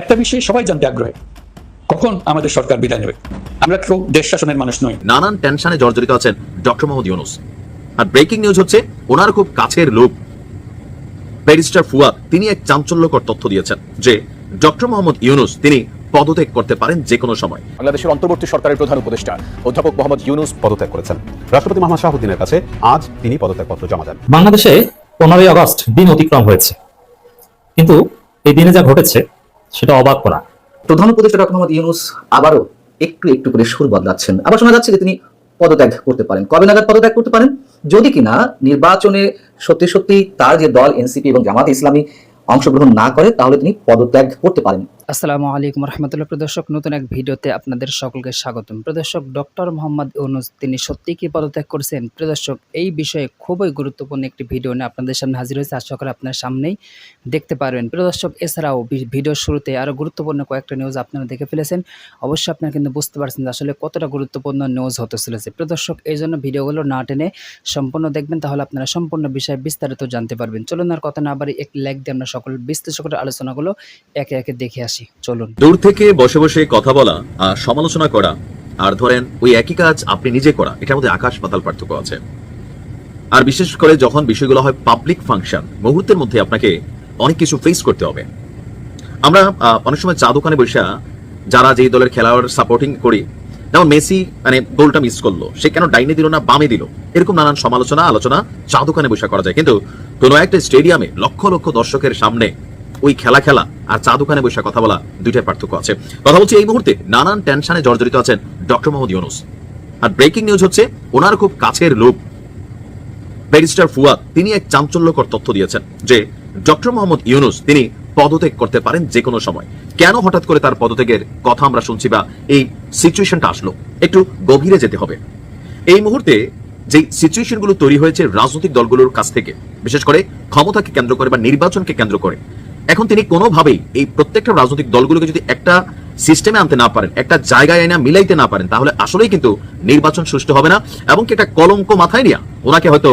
একটা বিষয়ে সবাই জানতে আগ্রহী। কখন আমাদের সরকার বিদায় নেবে? আমরা কেউ দেশ শাসনের মানুষ নই। নানান টেনশনে জর্জরিত আছেন ডক্টর মোহাম্মদ ইউনুস। আর ব্রেকিং নিউজ হচ্ছে ওনার খুব কাছের লোক। ব্যারিস্টার ফুয়াদ তিনি এক চাঞ্চল্যকর তথ্য দিয়েছেন যে ডক্টর মোহাম্মদ ইউনুস তিনি পদত্যাগ করতে পারেন যে কোনো সময়। বাংলাদেশের অন্তর্বর্তী সরকারের প্রধান উপদেষ্টা অধ্যাপক মোহাম্মদ ইউনুস পদত্যাগ করেছেন। রাষ্ট্রপতি মোহাম্মদ শাহাবুদ্দিনের কাছে আজ তিনি পদত্যাগপত্র জমা দেন। বাংলাদেশে পনেরোই আগস্ট দিন অতিক্রম হয়েছে। কিন্তু এই দিনে যা ঘটেছে সেটা অবাক করা। প্রধান উপদেষ্টা ডক্টর মোহাম্মদ ইউনুস আবারও একটু একটু করে সুর বদলাচ্ছেন। আবার শোনা যাচ্ছে যে তিনি পদত্যাগ করতে পারেন। কবে নাগাদ পদত্যাগ করতে পারেন? যদি কিনা নির্বাচনে সত্যি সত্যি তার যে দল, এনসিপি এবং জামাত ইসলামী অংশগ্রহণ না করে, তাহলে তিনি পদত্যাগ করতে পারেন। আসসালামু আলাইকুম রহমতুল্লাহ। প্রদর্শক নতুন এক ভিডিওতে আপনাদের সকলকে স্বাগতম। প্রদর্শক ডক্টর মোহাম্মদ ইউনুস, তিনি সত্যি কি পদত্যাগ করেছেন? প্রদর্শক এই বিষয়ে খুবই গুরুত্বপূর্ণ একটি ভিডিও নিয়ে আপনাদের সামনে হাজির হয়েছে। আশা করি আপনার সামনেই দেখতে পারবেন। প্রদর্শক এছাড়াও ভিডিওর শুরুতে আরও গুরুত্বপূর্ণ কয়েকটা নিউজ আপনারা দেখে ফেলেছেন। অবশ্যই আপনারা কিন্তু বুঝতে পারছেন যে আসলে কতটা গুরুত্বপূর্ণ নিউজ হতে চলেছে। প্রদর্শক এই জন্য ভিডিওগুলো না টেনে সম্পূর্ণ দেখবেন, তাহলে আপনারা সম্পূর্ণ বিষয়ে বিস্তারিত জানতে পারবেন। চলুন আর কথা না বাড়ি এক লাইক দিয়ে আমরা সকল বিস্তারিত করে আলোচনাগুলো একে একে দেখে আসি। চলুন। দূর থেকে বসে বসে কথা বলা আর সমালোচনা করা, আর ধরেন ওই একই কাজ আপনি নিজে করা, এটার মধ্যে আকাশ পাতাল পার্থক্য আছে। আর বিশেষ করে যখন বিষয়গুলো হয় পাবলিক ফাংশন মুহূর্তের মধ্যে আপনাকে অনেক কিছু ফেস করতে হবে। আমরা অনেক সময় চা দোকানে বসে যারা যেই দলের খেলোয়াড় সাপোর্টিং করি, যেমন মেসি মানে গোলটা মিস করল, সে কেন ডাইনে দিল না বামে দিল? এরকম নানান সমালোচনা, আলোচনা চা দোকানে বসে করা যায়। কিন্তু কোনো একটা স্টেডিয়ামে লক্ষ লক্ষ দর্শকের সামনে ওই খেলা খেলা আর চা দোকানে বসে কথা বলা দুইটার পার্থক্য আছে। কথা বলছি এই মুহূর্তে নানান টেনশনে জর্জরিত আছেন ডক্টর মোহাম্মদ ইউনুস। আর ব্রেকিং নিউজ হচ্ছে, ওনার খুব কাছের লোক, ব্যারিস্টার ফুয়াদ, তিনি এক চাঞ্চল্যকর তথ্য দিয়েছেন যে, ডক্টর মোহাম্মদ ইউনুস, তিনি পদত্যাগ করতে পারেন যে কোনো সময়। কেন হঠাৎ করে তার পদত্যাগের কথা আমরা শুনছি বা এই সিচুয়েশনটা আসলো? একটু গভীরে যেতে হবে। এই মুহূর্তে যে সিচুয়েশনগুলো তৈরি হয়েছে রাজনৈতিক দলগুলোর কাছ থেকে, বিশেষ করে ক্ষমতাকে কেন্দ্র করে বা নির্বাচনকে কেন্দ্র করে এখন তিনি কোনোভাবেই এই প্রত্যেকটা রাজনৈতিক দলগুলোকে যদি একটা সিস্টেমে আনতে না পারেন, একটা জায়গায় এনে মিলাইতে না পারেন, তাহলে আসলেই কিন্তু নির্বাচন সুষ্ঠু হবে না এবং কি একটা কলঙ্ক মাথায় নিয়ে ওনাকে হয়তো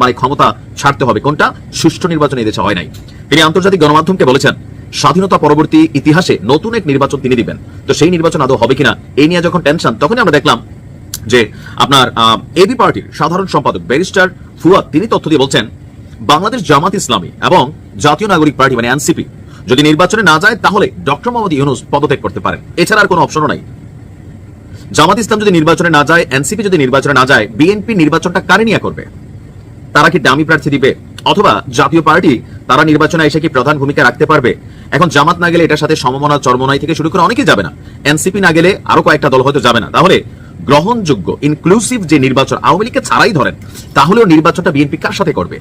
মানে ক্ষমতা ছাড়তে হবে। কোনটা? সুষ্ঠু নির্বাচন এই দেশে হয় নাই। তিনি আন্তর্জাতিক গণমাধ্যমকে বলেছেন, স্বাধীনতা পরবর্তী ইতিহাসে নতুন এক নির্বাচন তিনি দিবেন। তো সেই নির্বাচন আদৌ হবে কিনা, এই নিয়ে যখন টেনশন তখনই আমরা দেখলাম যে আপনার এবি পার্টির সাধারণ সম্পাদক ব্যারিস্টার ফুয়াদ, তিনি তথ্য দিয়ে বলছেন, বাংলাদেশ জামাত ইসলামী এবং জাতীয় নাগরিক পার্টি মানে এনসিপি। যদি নির্বাচনে না যায়, তাহলে ডক্টর মোহাম্মদ ইউনুস পদত্যাগ করতে পারেন। এছাড়া আর কোনো অপশনও নাই। জামাত ইসলাম যদি নির্বাচনে না যায়, এনসিপি যদি নির্বাচনে না যায়, বিএনপি নির্বাচনটা কারে নিয়ে করবে? তারা কি দামি প্রার্থী দিবে? অথবা জাতীয় পার্টি, তারা নির্বাচনে এসে কি প্রধান ভূমিকা রাখতে পারবে? এখন জামাত না গেলে এটার সাথে সমমনা, চরমনাই থেকে শুরু করে অনেকেই যাবে না। এনসিপি না গেলে আরও কয়েকটা দল হয়তো যাবে না। তাহলে গ্রহণযোগ্য ইনক্লুসিভ যে নির্বাচন আওয়ামী লীগকে ছাড়াই ধরেন, তাহলেও নির্বাচনটা বিএনপি কার সাথে করবে?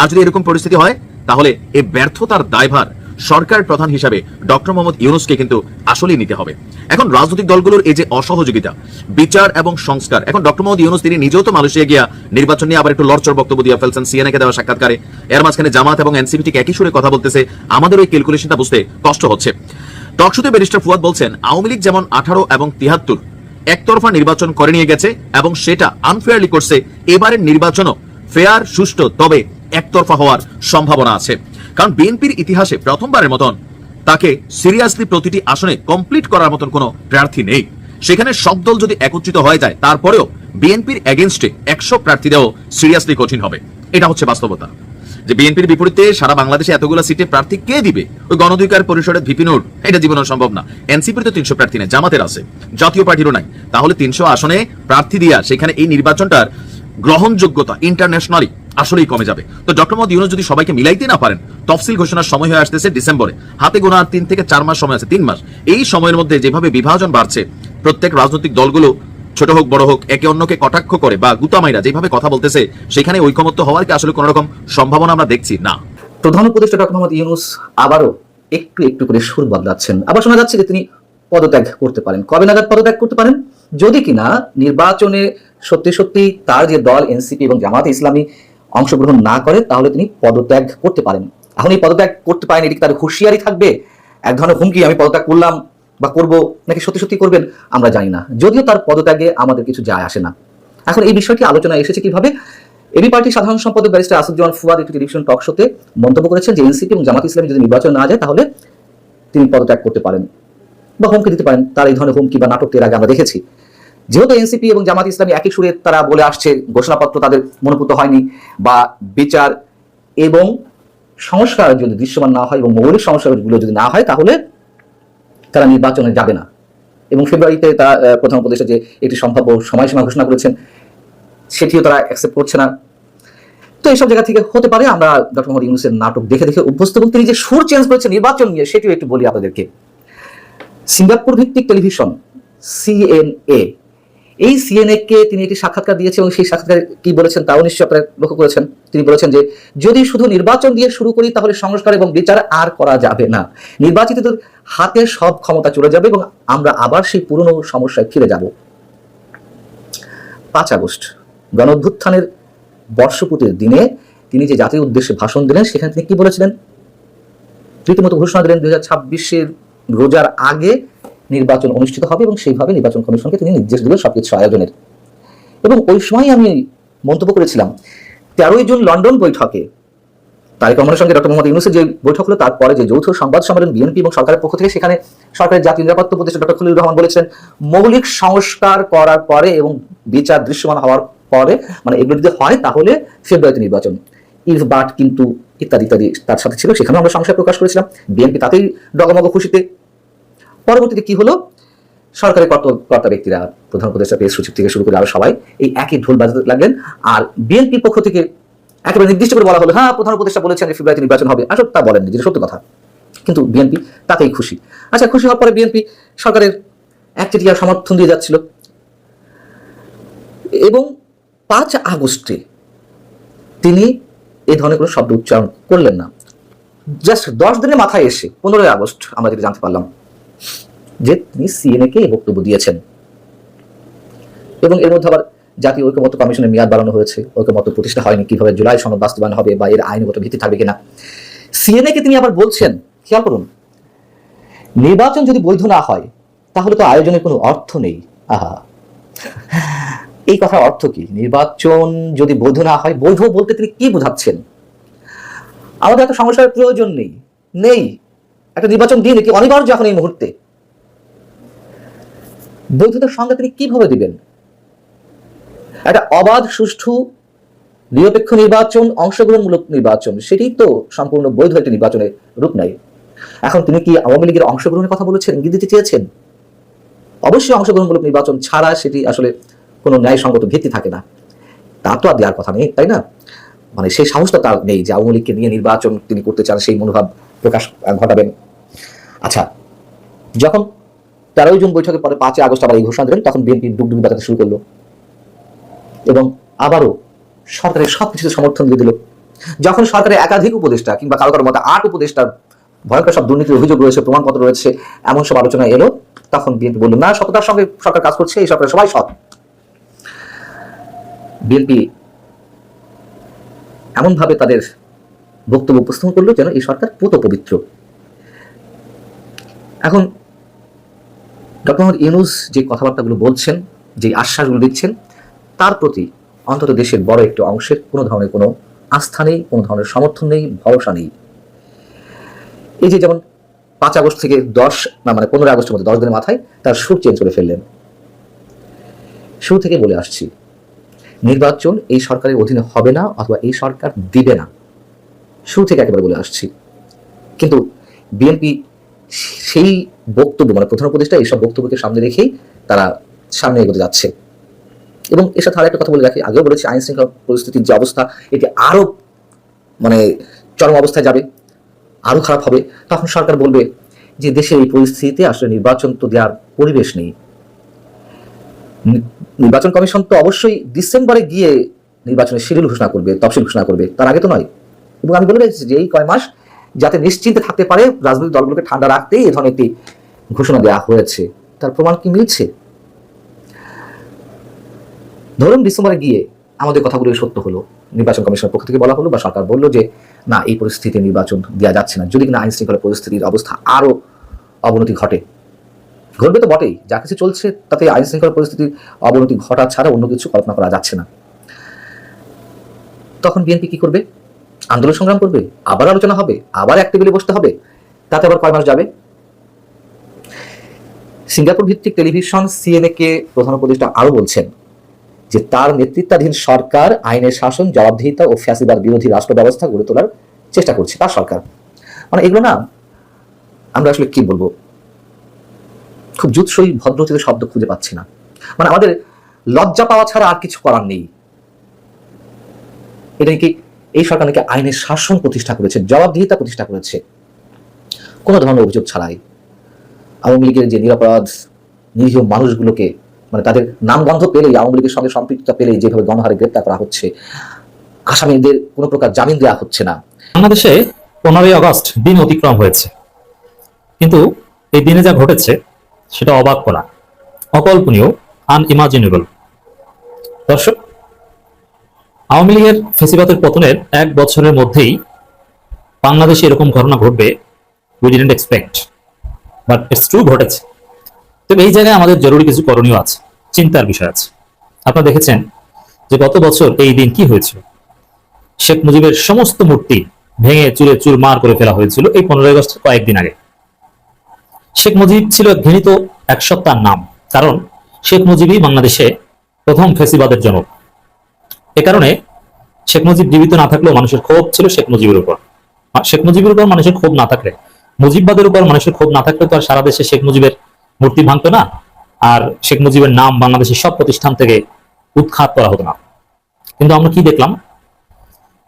আর যদি এরকম পরিস্থিতি হয় তাহলে এই ব্যর্থতার দায়ভার সরকার প্রধান হিসাবে ডক্টর মোহাম্মদ ইউনুসকে কিন্তু আসলেই নিতে হবে। এখন রাজনৈতিক দলগুলোর এই যে অসহযোগিতা, বিচার এবং সংস্কার, এখন ডক্টর মোহাম্মদ ইউনুস তিনি নিজেও তো মালয়েশিয়া গিয়া নির্বাচন নিয়ে আবার একটু লড়চর বক্তব্য দিয়ে ফেলছেন সিএনএ কে দেওয়া সাক্ষাৎকারে। এর মাঝখানে জামাত এবং এনসিপি ঠিক একই সুরে কথা বলতেছে, আমাদের ওই ক্যালকুলেশনটা বুঝতে কষ্ট হচ্ছে। টকশুতে ব্যারিস্টার ফুয়াদ বলছেন, আওয়ামী লীগ যেমন আঠারো এবং তিয়াত্তর একতরফা নির্বাচন করে নিয়ে গেছে এবং সেটা আনফেয়ারলি করছে, এবারের নির্বাচনও ফেয়ার সুষ্ঠু, তবে একতরফা হওয়ার সম্ভাবনা আছে। কারণ বিএনপির ইতিহাসে প্রথমবারের মতন তাকে সিরিয়াসলি প্রতিটি আসনে কমপ্লিট করার মতন কোনো প্রার্থী নেই। সেখানে সব দল যদি একত্রিত হয়ে যায়, তারপরেও বিএনপির এগেনস্টে একশো প্রার্থী দেওয়া সিরিয়াসলি কঠিন হবে। এটা হচ্ছে বাস্তবতা। যে বিএনপির বিপরীতে সারা বাংলাদেশে এতগুলো সিটে প্রার্থী কে দিবে? ওই গণধিকার পরিষদের ভিপি নোট এটা জীবনে সম্ভব না। এনসিপির তো তিনশো প্রার্থী নেই, জামাতের আছে। জাতীয় পার্টিরও নাই। তাহলে তিনশো আসনে প্রার্থী দিয়া সেখানে এই নির্বাচনটার গ্রহণযোগ্যতা ইন্টারন্যাশনালি আসলেই কমে যাবে। তো ডক্টর মোহাম্মদ ইউনুস যদি সবাইকে মিলাইতে না পারেন, তফসিল ঘোষণার সময় হয়ে আসতেছে ডিসেম্বরে। হাতে গোনা তিন থেকে চার মাস সময় আছে, তিন মাস। এই সময়ের মধ্যে যেভাবে বিভাজন বাড়ছে, প্রত্যেক রাজনৈতিক দলগুলো ছোট হোক, বড় হোক, একে অন্যকে কটাক্ষ করে বা গুতামাইরা যেভাবে কথা বলতেছে, সেখানে ঐকমত্য হওয়ার কি আসলে কোন রকম সম্ভাবনা আমরা দেখছি? না। প্রধান উপদেষ্টা ডক্টর মোহাম্মদ ইউনুস আবারও একটু একটু করে সুর বদলাচ্ছেন আবার শোনা যাচ্ছে যে তিনি পদত্যাগ করতে পারেন। কবে নাগাদ পদত্যাগ করতে পারেন? যদি কিনা নির্বাচনে সত্যি সত্যি তার যে দল, এনসিপি এবং জামাত ইসলামী অংশগ্রহণ না করে তাহলে তিনি পদত্যাগ করতে পারেন। এখন এই পদত্যাগ করতে পারেন, এটি তার হুঁশিয়ারি থাকবে? এক ধরনের হুমকি, আমি পদত্যাগ করলাম বা করব, নাকি সত্যি সত্যি করবেন, আমরা জানি না। যদিও তার পদত্যাগে আমাদের কিছু যায় আসে না। এখন এই বিষয়টি আলোচনায় এসেছে কীভাবে? এবি পার্টির সাধারণ সম্পাদক ব্যারিস্টার আসাদুজ্জামান ফুয়াদ একটি টেলিভিশন টক শোতে মন্তব্য করেছেন যে এনসিপি এবং জামাত ইসলামী যদি নির্বাচন না যায়, তাহলে তিনি পদত্যাগ করতে পারেন বা হুমকি দিতে পারেন। তার এই ধরনের হুমকি বা নাটক এর আগে আমরা দেখেছি। যেহেতু এনসিপি এবং জামাত ইসলামী একই সুরে তারা বলে আসছে, ঘোষণাপত্র তাদের মনোভূত হয়নি বা বিচার এবং সংস্কার যদি দৃশ্যমান না হয় এবং মৌলিক সংস্কারগুলো যদি না হয়, তাহলে তারা নির্বাচনে যাবে না। এবং ফেব্রুয়ারিতে তারা প্রধান উপদেষ্টা যে একটি সম্ভাব্য সময়সীমা ঘোষণা করেছেন, সেটিও তারা অ্যাকসেপ্ট করছে না। তো এইসব জায়গা থেকে হতে পারে, আমরা ডক্টর মোহাম্মদ ইউনুসের নাটক দেখে দেখে অভ্যস্ত এবং তিনি যে সুর চেঞ্জ করেছেন, নির্বাচন নিয়ে সেটিও একটু বলি আপনাদেরকে। সিঙ্গাপুর ভিত্তিক টেলিভিশন সিএনএ এই সিএনএ কে তিনি একটি সাক্ষাৎকার দিয়েছেন এবং সেই সাক্ষাৎকার কি বলেছেন তাও নিশ্চয়ই আপনারা লক্ষ্য করেছেন। তিনি বলেছেন যে, যদি শুধু নির্বাচন দিয়ে শুরু করি তাহলে সংস্কার এবং বিচার আর করা যাবে না। নির্বাচিতদের হাতে সব ক্ষমতা চলে যাবে এবং আমরা আবার সেই পুরনো সমস্যায় ফিরে যাব। পাঁচ আগস্ট গণ অভ্যুত্থানের বর্ষপূর্তির দিনে তিনি যে জাতির উদ্দেশ্যে ভাষণ দিলেন, সেখানে তিনি কি বলেছিলেন? রীতিমতো ঘোষণা দিলেন, দুই হাজার ছাব্বিশের রোজার আগে নির্বাচন অনুষ্ঠিত হবে এবং সেইভাবে নির্বাচন কমিশনকে তিনি নির্দেশ দিলেন সবকিছু আয়োজনের। এবং ওই সময় আমি মন্তব্য করেছিলাম, তেরোই জুন লন্ডন বৈঠকে তারেক রহমানের সঙ্গে ডক্টর মোহাম্মদ ইউনুসের যে বৈঠক হলো, তারপরে যে যৌথ সংবাদ সম্মেলন বিএনপি এবং সরকারের পক্ষ থেকে, সেখানে সরকারের জাতীয় নিরাপত্তা উপদেষ্টা ডক্টর খলিলুর রহমান বলেছেন, মৌলিক সংস্কার করার পরে এবং বিচার দৃশ্যমান হওয়ার পরে মানে এগুলো যদি হয় তাহলে ফেব্রুয়ারিতে নির্বাচন। ইফ বাট কিন্তু ইত্যাদি ইত্যাদি তার সাথে ছিল, সেখানেও আমরা সংশয় প্রকাশ করেছিলাম। বিএনপি তাতেই ডগমগ খুশিতে পরবর্তীতে কি হলো? সরকারি কর্ত- কর্তা ব্যক্তিরা, প্রধান উপদেষ্টা পেশ সচিব থেকে শুরু করে আরও সবাই এই একই ঢোল বাজাতে লাগলেন। আর বিএনপির পক্ষ থেকে একেবারে নির্দিষ্ট করে বলা হলো হ্যাঁ প্রধান উপদেষ্টা বলেছেন যে ফেব্রুয়ারিতে নির্বাচন হবে। আসলে তা বলেননি, যেটা সত্য কথা। কিন্তু বিএনপি তাতেই খুশি। আচ্ছা খুশি হওয়ার পরে বিএনপি সরকারের একচেটিয়া সমর্থন দিয়ে যাচ্ছিল। এবং পাঁচ আগস্টে তিনি এই ধরনের কোনো শব্দ উচ্চারণ করলেন না। জাস্ট দশ দিনের মাথায় এসে, পনেরোই আগস্ট আমরা যেটা জানতে পারলাম যে তিনি সিএনএ কে বক্তব্য দিয়েছেন। এবং এর মধ্যে আবার জাতীয় ঐক্যমত্য কমিশনের মেয়াদ বাড়ানো হয়েছে। ঐক্যমত্য প্রতিষ্ঠা হয়নি, কীভাবে জুলাই সনদ বাস্তবায়ন হবে বা এর আইনগত ভিত্তি থাকবে কিনা। সিএনএ কে তিনি আবার বলছেন, খেয়াল করুন, নির্বাচন যদি বৈধ না হয়, তাহলে তো আয়োজনের কোনো অর্থ নেই। আহা, এই কথার অর্থ কি? নির্বাচন যদি বৈধ না হয়, বৈধ বলতে তিনি কি বোঝাচ্ছেন? আমাদের এত সমস্যার প্রয়োজন নেই নেই। একটা নির্বাচন দিন কি অনিবার্য এখন এই মুহূর্তে। বৈধতার সংজ্ঞা তিনি কীভাবে দিবেন? একটা অবাধ, সুষ্ঠু, নিরপেক্ষ নির্বাচন, অংশগ্রহণমূলক নির্বাচন, সেটি তো সম্পূর্ণ বৈধ একটি নির্বাচনের রূপ নেয়। এখন তিনি কি আওয়ামী লীগের অংশগ্রহণের কথা বলেছেন ইঙ্গিত দিতে চেয়েছেন? অবশ্যই অংশগ্রহণমূলক নির্বাচন ছাড়া সেটি আসলে কোনো ন্যায়সঙ্গত ভিত্তি থাকে না। তা তো আর দেওয়ার কথা নেই, তাই না? মানে সেই সাহসটা তার নেই যে আওয়ামী লীগকে নিয়ে নির্বাচন তিনি করতে চান, সেই মনোভাব প্রকাশ ঘটাবেন। আচ্ছা যখন তেরোই জুন বৈঠকের পরে পাঁচই আগস্ট আবার এই ঘোষণা দিলেন তখন বিএনপি ডুবডুবি বাজাতে শুরু করল। এবং আবারও সরকারের সব কিছুতে সমর্থন দিয়ে দিল। যখন সরকারের একাধিক উপদেষ্টা কিংবা কারও কারও মতে আট উপদেষ্টার ভয়ঙ্কর সব দুর্নীতির অভিযোগ রয়েছে, প্রমাণপত্র রয়েছে, এমন সব আলোচনা এলো, তখন বিএনপি বলল, না, সততার সঙ্গে সরকার কাজ করছে, এই সরকার সবাই সৎ। বিএনপি এমনভাবে তাদের বক্তব্য উপস্থাপন করল যেন এই সরকার পুত পবিত্র এখন ডক্টর মোহাম্মদ ইউনুস যে কথাবার্তাগুলো বলছেন, যে আশ্বাসগুলো দিচ্ছেন, তার প্রতি অন্তত দেশের বড় একটি অংশের কোনো ধরনের কোনো আস্থা নেই, কোনো ধরনের সমর্থন নেই, ভরসা নেই। এই যে যেমন পাঁচ আগস্ট থেকে দশ, না মানে পনেরো আগস্টের মধ্যে, দশ দিনের মাথায় তার সুর চেঞ্জ করে ফেললেন। শুরু থেকে বলে আসছি, নির্বাচন এই সরকারের অধীনে হবে না অথবা এই সরকার দিবে না। শুরু থেকে একেবারে বলে আসছি। কিন্তু বিএনপি সেই বক্তব্য মানে প্রধান উপদেষ্টা এইসব বক্তব্যকে সামনে রেখেই তারা সামনে এগোতে যাচ্ছে। এবং এর সাথে আরেকটা কথা বলে রাখি, আগেও বলেছি আইন শৃঙ্খলা পরিস্থিতির যে অবস্থা, এটি আরও মানে চরম অবস্থায় যাবে আরও খারাপ হবে। তখন সরকার বলবে যে দেশের এই পরিস্থিতিতে আসলে নির্বাচন তো দেওয়ার পরিবেশ নেই। নির্বাচন কমিশন তো অবশ্যই ডিসেম্বরে গিয়ে নির্বাচনের শিডিউল ঘোষণা করবে, তফসিল ঘোষণা করবে, তার আগে তো নয়। এবং আমি বলে রেখেছি যে এই কয় মাস যাতে নিশ্চিন্তে থাকতে পারে রাজনৈতিক দলগুলোকে ঠান্ডা রাখতেই এই ধরনের একটি ঘোষণা দেওয়া হয়েছে। তার প্রমাণ কি মিলছে? ধরুন ডিসেম্বরে গিয়ে আমাদের কথাগুলো সত্য হলো। নির্বাচন কমিশনের পক্ষ থেকে বলা হলো বা সরকার বলল যে, না, এই পরিস্থিতিতে নির্বাচন দেওয়া যাচ্ছে না। যদি কিনা আইন শৃঙ্খলা পরিস্থিতির অবস্থা আরও অবনতি ঘটে। ঘটবে তো বটেই। যা কিছু চলছে, তাতে আইন শৃঙ্খলা পরিস্থিতির অবনতি ঘটা ছাড়া অন্য কিছু কল্পনা করা যাচ্ছে না। তখন বিএনপি কি করবে? আন্দোলন সংগ্রাম করবে, আবার আলোচনা হবে, আবার এক টেবিলে বসতে হবে, তাতে আবার কয় মাস যাবে? সিঙ্গাপুর ভিত্তিক টেলিভিশন সিএনএ কে প্রধান উপদেষ্টা আরও বলছেন যে তার নেতৃত্বাধীন সরকার, আইনের শাসন, জবাবদিহিতা ও ফ্যাসিবাদ বিরোধী রাষ্ট্র ব্যবস্থা গড়ে তোলার চেষ্টা করছে তার সরকার। মানে এগুলো না, আমরা আসলে কি বলব? খুব জুৎসই ভদ্রচিত শব্দ খুঁজে পাচ্ছি না। মানে আমাদের লজ্জা পাওয়া ছাড়া আর কিছু করার নেই। এটা কি এই সরকার নাকি আইনের শাসন প্রতিষ্ঠা করেছে, জবাবদিহিতা প্রতিষ্ঠা করেছে। কোনো ধরনের অভিযোগ ছাড়াই আওয়ামী লীগের যে নিরাপরাধ নিরীহ মানুষগুলোকে মানে তাদের নামগন্ধ পেলেই, আওয়ামী লীগের সঙ্গে সম্পৃক্ততা পেলেই যেভাবে গণহারে গ্রেপ্তার করা হচ্ছে, আসামিদের কোনো প্রকার জামিন দেওয়া হচ্ছে না। বাংলাদেশে পনেরোই আগস্ট দিন অতিক্রম হয়েছে। কিন্তু এই দিনে যা ঘটেছে, সেটা অবাক করা, অকল্পনীয় আনইমাজিনেবল দর্শক আওয়ামী লীগের ফেসিবাদের পতনের এক বছরের মধ্যেই বাংলাদেশে এরকম ঘটনা ঘটবে we didn't expect but it's true ঘটেছে। তবে এই জায়গায় আমাদের জরুরি কিছু করণীয় আছে, চিন্তার বিষয় আছে। আপনারা দেখেছেন যে গত বছর এই দিন কি হয়েছিল? শেখ মুজিবের সমস্ত মূর্তি ভেঙে চুরে চুর মার করে ফেলা হয়েছিল এই পনেরোই আগস্ট, কয়েকদিন আগে। শেখ মুজিব ছিল ঘৃণিত এক সত্তার নাম, কারণ শেখ মুজিবই বাংলাদেশে প্রথম ফেসিবাদের জনক। এ কারণে শেখ মুজিব জীবিত না থাকলেও মানুষের ক্ষোভ ছিল শেখ মুজিবের উপর। শেখ মুজিবের উপর মানুষের ক্ষোভ না থাকলে। মুজিববাদের উপর মানুষের ক্ষোভ না থাকলে তো আর সারা দেশে শেখ মুজিবের মূর্তি ভাঙতো না। আর শেখ মুজিবের নাম বাংলাদেশের সব প্রতিষ্ঠান থেকে উৎখাত করা হতো না। কিন্তু আমরা কি দেখলাম?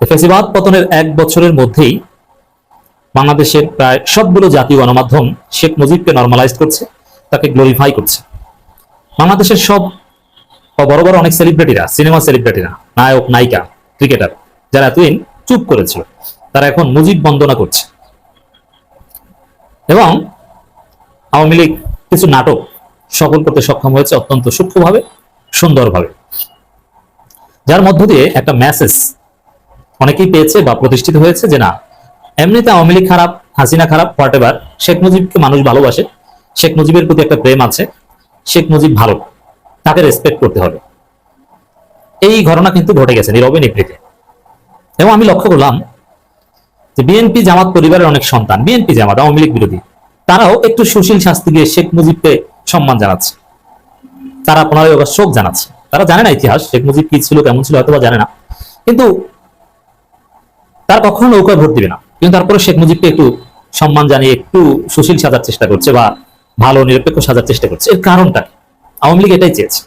ফেসিবাদ পতনের এক বছরের মধ্যেই বাংলাদেশের প্রায় সবগুলো জাতীয় গণমাধ্যম শেখ মুজিবকে নর্মালাইজ করছে, তাকে গ্লোরিফাই করছে। বাংলাদেশের সব বড় বড় অনেক সেলিব্রিটিরা সিনেমা সেলিব্রিটিরা নায়ক, নায়িকা ক্রিকেটার যারা এতদিন চুপ করেছিল, তারা এখন মুজিব বন্দনা করছে। এবং আওয়ামী লীগ কিছু নাটক সফল করতে সক্ষম হয়েছে অত্যন্ত সূক্ষ্মভাবে, সুন্দরভাবে। যার মধ্য দিয়ে একটা মেসেজ অনেকেই পেয়েছে বা প্রতিষ্ঠিত হয়েছে যে না, এমনিতে আওয়ামী লীগ খারাপ, হাসিনা খারাপ হোয়াট এভার শেখ মুজিবকে মানুষ ভালোবাসে, শেখ মুজিবের প্রতি একটা প্রেম আছে, শেখ মুজিব ভালো। তাকে রেসপেক্ট করতে হবে। এই ঘটনা কিন্তু ঘটে গেছে নীরবে নিভৃতে এবং আমি লক্ষ্য করলাম যে বিএনপি জামাত পরিবারের অনেক সন্তান বিএনপি জামাত, আওয়ামী লীগ বিরোধী, তারাও একটু সুশীল শাস্তি দিয়ে শেখ মুজিবকে সম্মান জানাচ্ছে। তারা পনেরোই আগস্ট শোক জানাচ্ছে। তারা জানে না ইতিহাস, শেখ মুজিব কি ছিল, কেমন ছিল হয়তো জানে না। কিন্তু তার কখনো নৌকায় ভোট দিবে না। কিন্তু তারপরে শেখ মুজিবকে একটু সম্মান জানিয়ে একটু সুশীল সাজার চেষ্টা করছে বা ভালো নিরপেক্ষ সাজার চেষ্টা করছে। এর কারণটা? আওয়ামী লীগ এটাই চেয়েছে।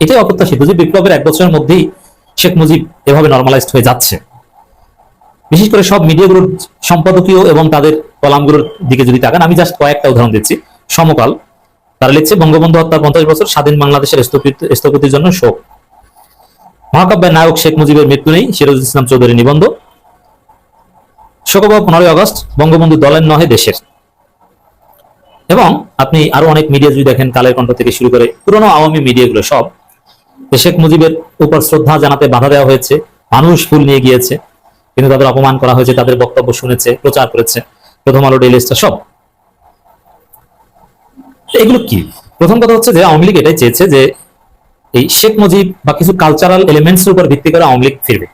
এটাই অপ্রত্যাশিত যে বিপ্লবের এক বছরের মধ্যেই শেখ মুজিব এভাবে নর্মালাইজড হয়ে যাচ্ছে। বিশেষ করে সব মিডিয়াগুলোর সম্পাদকীয় এবং তাদের কলামগুলোর দিকে যদি তাকান, আমি জাস্ট কয়েকটা উদাহরণ দিচ্ছি। সমকাল, তারা লিখছে, বঙ্গবন্ধু হত্যার পঞ্চাশ বছর, স্বাধীন বাংলাদেশের স্থপিত- স্থপতির জন্য শোক। মহাকাব্যের নায়ক শেখ মুজিবের মৃত্যু নেই, সিরাজুল ইসলাম চৌধুরী নিবন্ধ। শোকবা পনেরোই আগস্ট, বঙ্গবন্ধু দলের নহে দেশের। এবং আপনি আরও অনেক মিডিয়া যদি দেখেন, কালের কণ্ঠ থেকে শুরু করে পুরোনো আওয়ামী মিডিয়াগুলো সব শেখ মুজিবের উপর শ্রদ্ধা জানাতে বাধা দেওয়া হয়েছে, মানুষ ফুল নিয়ে গিয়েছে, কিন্তু তাদের অপমান করা হয়েছে, তাদের বক্তব্য শুনেছে, প্রচার করেছে, প্রথম আলো ডেইলি সব। এগুলো কি? প্রথম কথা হচ্ছে যে আওয়ামী লীগ এটাই চেয়েছে যে এই শেখ মুজিব বা কিছু কালচারাল এলিমেন্টস উপর ভিত্তি করে আওয়ামী লীগ ফিরবে।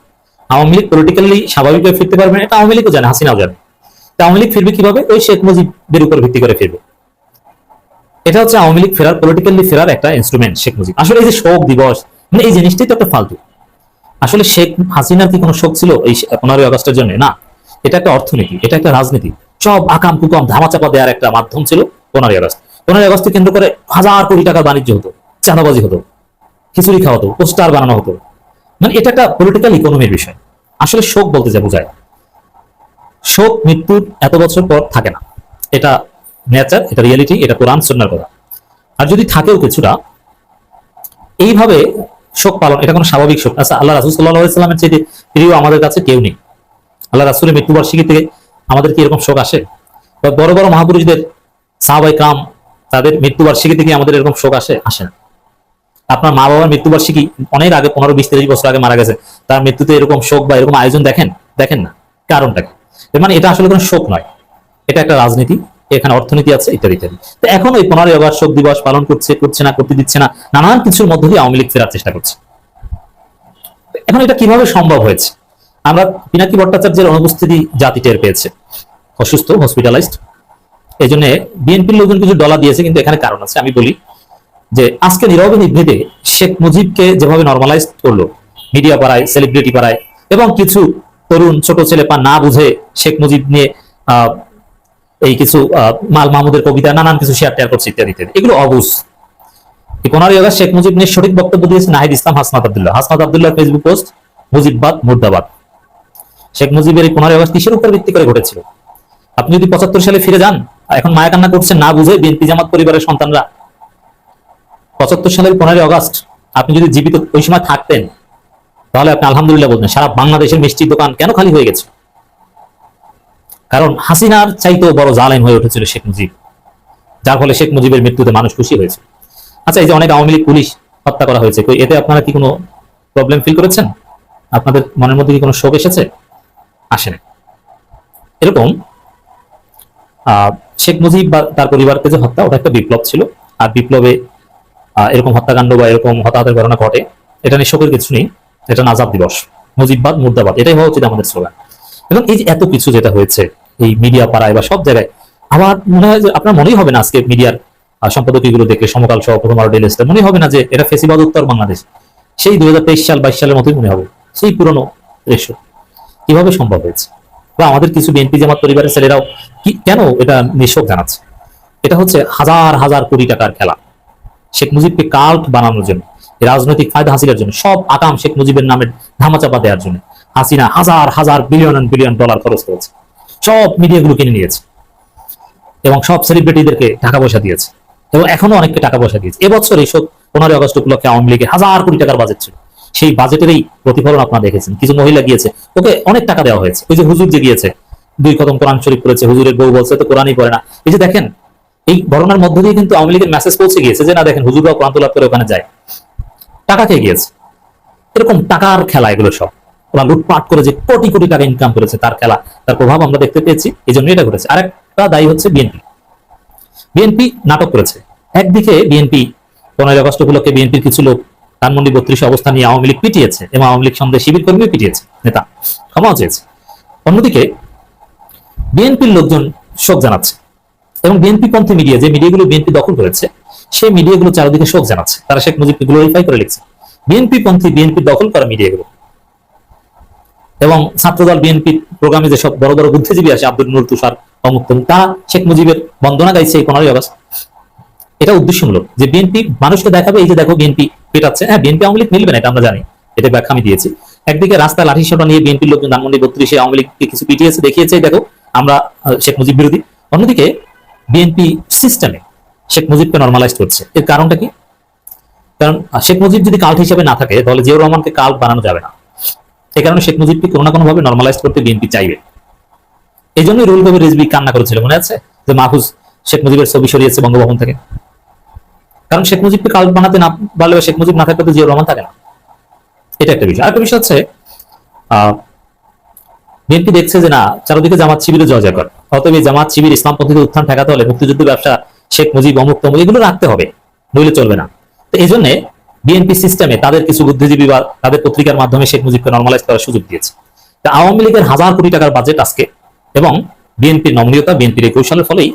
আওয়ামী লীগ পলিটিক্যালি স্বাভাবিকভাবে ফিরতে পারবে না, এটা আওয়ামী লীগও জানে, হাসিনাও জানে। তা আওয়ামী লীগ ফিরবে কীভাবে? ওই শেখ মুজিবের উপর ভিত্তি করে ফিরবে। এটা হচ্ছে আওয়ামী লীগ ফেরার পলিটিক্যালি ফেরার একটা ইনস্ট্রুমেন্ট শেখ মুজিব। আসলে এই যে শোক দিবস মানে এই জিনিসটাই তো একটা ফালতু। আসলে শেখ হাসিনার কি কোনো শোক ছিল এই পনেরোই আগস্টের জন্য? না। এটা একটা অর্থনীতি, এটা একটা রাজনীতি। সব আকাম কুকাম ধামাচাপা দেওয়ার একটা মাধ্যম ছিল পনেরোই আগস্ট। পনেরোই আগস্টকে কেন্দ্র করে হাজার কোটি টাকার বাণিজ্য হতো, চাঁদাবাজি হতো, খিচুড়ি খাওয়া হতো, পোস্টার বানানো হতো। মানে এটা একটা পলিটিক্যাল ইকোনমির বিষয়। আসলে শোক বলতে যা বোঝায়। শোক মৃত্যুর এত বছর পর থাকে না। এটা নেচার, এটা রিয়েলিটি, এটা কোরআন সন্ন্যার কথা। আর যদি থাকেও কিছুটা, এইভাবে শোক পালন, এটা কোনো স্বাভাবিক শোক আচ্ছা আল্লাহ রাসুল সাল্লাহ ইসলামের চেয়ে প্রিয় আমাদের কাছে কেউ নেই। আল্লাহ রাসুলের মৃত্যুবার্ষিকী থেকে আমাদের কি এরকম শোক আসে? বা বড় বড় মহাপুরুষদের সাহাবাই কাম তাদের মৃত্যুবার্ষিকী থেকে আমাদের এরকম শোক আসে? আসে না। আপনার মা বাবার মৃত্যুবার্ষিকী অনেক আগে, পনেরো, বিশ, তিরিশ বছর আগে মারা গেছে। তার মৃত্যুতে এরকম শোক বা এরকম আয়োজন দেখেন? দেখেন না। কারণটা কি? মানে এটা আসলে কোনো শোক নয়। এটা একটা রাজনীতি। এখানে অর্থনীতি আছে ইত্যাদি ইত্যাদি। তো এখন ওই পনেরোই আগস্ট শোক দিবস পালন করছে করছে না, করতে দিচ্ছে না, নানান কিছুর মধ্য দিয়ে আওয়ামী লীগ ফেরার চেষ্টা করছে। এখন এটা কীভাবে সম্ভব হয়েছে? আমরা পিনাকি ভট্টাচার্যের অনুপস্থিতি জাতি টের পেয়েছে। অসুস্থ হসপিটালাইজড এই জন্য বিএনপির লোকজন কিছু ডলার দিয়েছে, কিন্তু এখানে কারণ আছে। আমি বলি যে, আজকে নীরবে নিভৃতে শেখ মুজিবকে যেভাবে নর্মালাইজ করল মিডিয়া পাড়ায় সেলিব্রিটি পাড়ায়, এবং কিছু তরুণ ছোট ছেলে পা না বুঝে শেখ মুজিব নিয়ে এই কিছু মাল মাহমুদের কবিতা, নানান কিছু শেয়ার টেয়ার করছে ইত্যাদি ইত্যাদি। এগুলো অবুজ। পনেরোই আগস্ট শেখ মুজিব নিয়ে সঠিক বক্তব্য দিয়েছে নাহিদ ইসলাম, হাসনাত আব্দুল্লাহ। হাসনাত আব্দুল্লাহ ফেসবুক পোস্ট মুজিববাদ মুর্দাবাদ। শেখ মুজিবের এই পনেরোই আগস্ট কিসের উপর ভিত্তি করে ঘটেছিল? আপনি যদি পঁচাত্তর সালে ফিরে যান, এখন মায়া কান্না করছেন না বুঝে বিএনপি জামাত পরিবারের সন্তানরা। পঁচাত্তর সালের পনেরোই আগস্ট, আপনি যদি জীবিত ওই সময় থাকতেন, তাহলে আপনি আলহামদুলিল্লাহ বলতেন, সারা বাংলাদেশের মিষ্টির দোকান কেন খালি হয়ে গেছে? কারণ হাসিনার চাইতেও বড় জালেম হয়ে উঠেছিল শেখ মুজিব। যার ফলে শেখ মুজিবের মৃত্যুতে মানুষ খুশি হয়েছে। আচ্ছা এই যে অনেক আওয়ামী পুলিশ হত্যা করা হয়েছে এতে আপনারা কি কোনো প্রবলেম ফিল করেছেন? আপনাদের মনের মধ্যে কি কোনো শোক এসেছে? আসেনি। এরকম শেখ মুজিব বা তার পরিবারকে যে হত্যা, ওটা একটা বিপ্লব ছিল। আর বিপ্লবে এরকম হত্যাকাণ্ড বা এরকম হতাহতের ঘটনা ঘটে, এটা নিয়ে শোকের কিছু নেই। এটা নাজাব দিবস, মুজিববাদ, মুর্দাবাদ, এটাই হওয়া উচিত আমাদের স্লোগান এবং এই যে এত কিছু যেটা হয়েছে এই মিডিয়া পাড়ায় বা সব জায়গায়, আমার মনে হয় যে আপনার মনেই হবে না আজকে মিডিয়ার সম্পাদকীয়গুলো দেখলে সমকাল সহ প্রথম আলো ডেলি স্টার মনে হবে না যে এটা ফেসিবাদ উত্তর বাংলাদেশ। সেই দুই সাল, বাইশ সালের মতোই মনে হবে। সেই পুরনো রেশো। কীভাবে সম্ভব হয়েছে? বা আমাদের কিছু বিএনপি জামাত পরিবারের ছেলেরাও কি, কেন এটা নিঃশোক জানাচ্ছে? এটা হচ্ছে হাজার হাজার কোটি টাকার খেলা। শেখ মুজিবকে কাল্ট বানানোর জন্য, রাজনৈতিক ফায়দা হাসিলের জন্য, সব আকাম শেখ মুজিবের নামে ধামাচাপা দেওয়ার জন্য। হাসিনা হাজার হাজার বিলিয়ন বিলিয়ন ডলার খরচ করেছে। সব মিডিয়াগুলো কিনে নিয়েছে এবং সব সেলিব্রিটিদেরকে টাকা পয়সা দিয়েছে এবং এখনও অনেককে টাকা পয়সা দিয়েছে। এবছর এইসব পনেরোই আগস্ট উপলক্ষে আওয়ামী লীগের হাজার কোটি টাকার বাজেট ছিল। সেই বাজেটেরই প্রতিফলন আপনারা দেখেছেন। কিছু মহিলা গিয়েছে, ওকে অনেক টাকা দেওয়া হয়েছে। ওই যে হুজুর যে গিয়েছে, দুই কদম কোরআন শরীফ করেছে হুজুরের বউ বলছে তো কোরআনই পড়ে না। এই যে দেখেন, এই ঘটনার মধ্য দিয়ে কিন্তু আওয়ামী লীগের মেসেজ পৌঁছে গিয়েছে যে, না, দেখেন, হুজুররাও কোরআন তোলাপ করে ওখানে যায়। টাকা খেয়ে গিয়েছে। এরকম টাকার খেলা এগুলো সব। ওরা লুটপাট করে যে কোটি কোটি টাকা ইনকাম করেছে তার খেলা, তার প্রভাব আমরা দেখতে পেয়েছি এই জন্য এটা করেছে আরেকটা দায়ী হচ্ছে বিএনপি বিএনপি নাটক করেছে। একদিকে বিএনপি পনেরোই আগস্ট উপলক্ষে বিএনপির কিছু লোক ধানমন্ডি বত্রিশে অবস্থান নিয়ে আওয়ামী লীগ পিটিয়েছে, এবং আওয়ামী লীগ সন্দেহ শিবির কর্মীও পিটিয়েছে, নেতা, ক্ষমাও চেয়েছে। অন্যদিকে বিএনপির লোকজন শোক জানাচ্ছে, এবং বিএনপি পন্থী মিডিয়া যে মিডিয়াগুলো বিএনপি দখল করেছে, সেই মিডিয়াগুলো চারিদিকে শোক জানাচ্ছে। তারা শেখ মুজিবকে গ্লোরিফাই করে লিখছে। বিএনপি পন্থী বিএনপি দখল করা মিডিয়াগুলো এবং ছাত্রদল, বিএনপি প্রোগ্রামে যেসব বড় বড় বুদ্ধিজীবী আছে আব্দুল নুর তুষার অমুক তারা শেখ মুজিবের বন্দনা গাইছে এই পনেরোই আগস্ট এটা উদ্দেশ্যমূলক যে বিএনপি মানুষকে দেখাবে, এই যে দেখো বিএনপি পেটাচ্ছে। হ্যাঁ বিএনপি আওয়ামী লীগ মিলবে না, এটা আমরা জানি। এটা ব্যাখ্যা আমি দিয়েছি। একদিকে রাস্তায় লাঠি সোটা নিয়ে বিএনপির লোকজন ধানমন্ডি বত্রিশে আওয়ামী লীগকে কিছু পিটিয়েছে দেখিয়েছে দেখো, আমরা শেখ মুজিব বিরোধী। অন্যদিকে বিএনপি সিস্টেমে শেখ মুজিবকে নর্মালাইজ করছে। এর কারণটা কি? কারণ শেখ মুজিব যদি কাল্ট হিসেবে না থাকে, তাহলে জিয়াউর রহমানকে কাল্ট বানানো যাবে না। এই কারণে শেখ মুজিবকে কোনো না কোনো ভাবে নর্মালাইজ করতে বিএনপি চাইবে। এই জন্যই রুল কবির রিজবি কান্না করেছিল, মনে আছে? যে মাহফুজ শেখ মুজিবের ছবি সরিয়েছে বঙ্গভবন থেকে। কারণ শেখ মুজিবকে কাল্ট বানাতে না পারলে শেখ মুজিব না থাকলে তো জিয়াউর রহমান থাকে না। এটা একটা বিষয়। আরেকটা বিষয় হচ্ছে বিএনপি দেখছে যে না, চারদিকে জামাত শিবিরে জয় জয় করে অতএব এই জামাত শিবির ইসলামপন্থীদের উত্থান ঠেকাতে হলে মুক্তিযুদ্ধ ব্যবসা শেখ মুজিব অমুক তমুক, এগুলো রাখতে হবে, নইলে চলবে না। তো এই জন্য বিএনপি সিস্টেমে তাদের কিছু বুদ্ধিজীবী বা তাদের পত্রিকার মাধ্যমে শেখ মুজিবকে নর্মালাইজ করার সুযোগ দিয়েছে। তা আওয়ামী লীগের হাজার কোটি টাকার বাজেট আজকে এবং বিএনপির নমনীয়তা বিএনপির এই কৌশলের ফলেই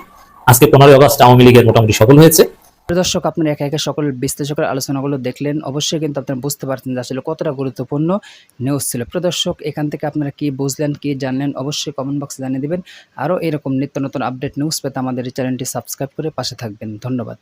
আজকে পনেরোই আগস্ট আওয়ামী লীগের মোটামুটি সফল হয়েছে। দর্শক, আপনারা একে একে সকল বিশ্লেষকের আলোচনাগুলো দেখলেন। অবশ্যই কিন্তু আপনারা বুঝতে পারছেন যে আসলে কতটা গুরুত্বপূর্ণ নিউজ ছিল। প্রদর্শক এখান থেকে আপনারা কি বুঝলেন, কি জানলেন, অবশ্যই কমেন্ট বক্সে জানিয়ে দেবেন। আরও এরকম নিত্য নতুন আপডেট নিউজ পেতে আমাদের এই চ্যানেলটি সাবস্ক্রাইব করে পাশে থাকবেন। ধন্যবাদ।